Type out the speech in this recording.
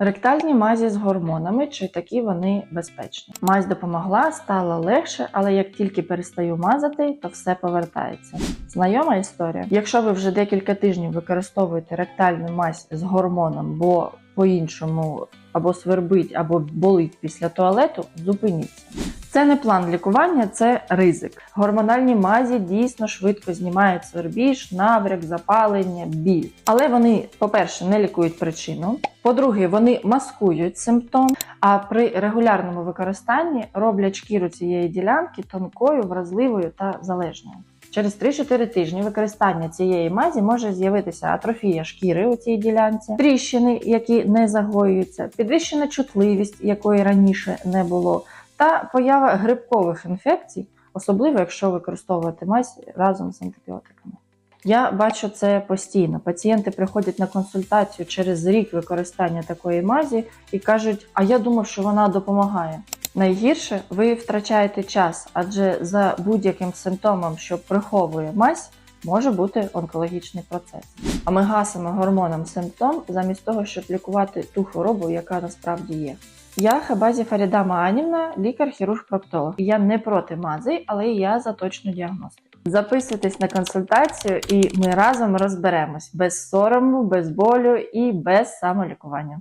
Ректальні мазі з гормонами, чи такі вони безпечні. Мазь допомогла, стало легше, але як тільки перестаю мазати, то все повертається. Знайома історія. Якщо ви вже декілька тижнів використовуєте ректальну мазь з гормоном, бо по-іншому або свербить, або болить після туалету, зупиніться. Це не план лікування, це ризик. Гормональні мазі дійсно швидко знімають свербіж, набряк, запалення, біль. Але вони, по-перше, не лікують причину. По-друге, вони маскують симптом, а при регулярному використанні роблять шкіру цієї ділянки тонкою, вразливою та залежною. Через 3-4 тижні використання цієї мазі може з'явитися атрофія шкіри у цій ділянці, тріщини, які не загоюються, підвищена чутливість, якої раніше не було, та поява грибкових інфекцій, особливо якщо використовувати мазь разом з антибіотиками. Я бачу це постійно. Пацієнти приходять на консультацію через рік використання такої мазі і кажуть: А я думав, що вона допомагає. Найгірше ви втрачаєте час, адже за будь-яким симптомом, що приховує мазь, може бути онкологічний процес. А ми гасимо гормоном симптом замість того, щоб лікувати ту хворобу, яка насправді є. Я Хабазі Фаріда Маанівна, лікар-хірург-проктолог. Я не проти мази, але я за точну діагностику. Записуйтесь на консультацію, і ми разом розберемось без сорому, без болю і без самолікування.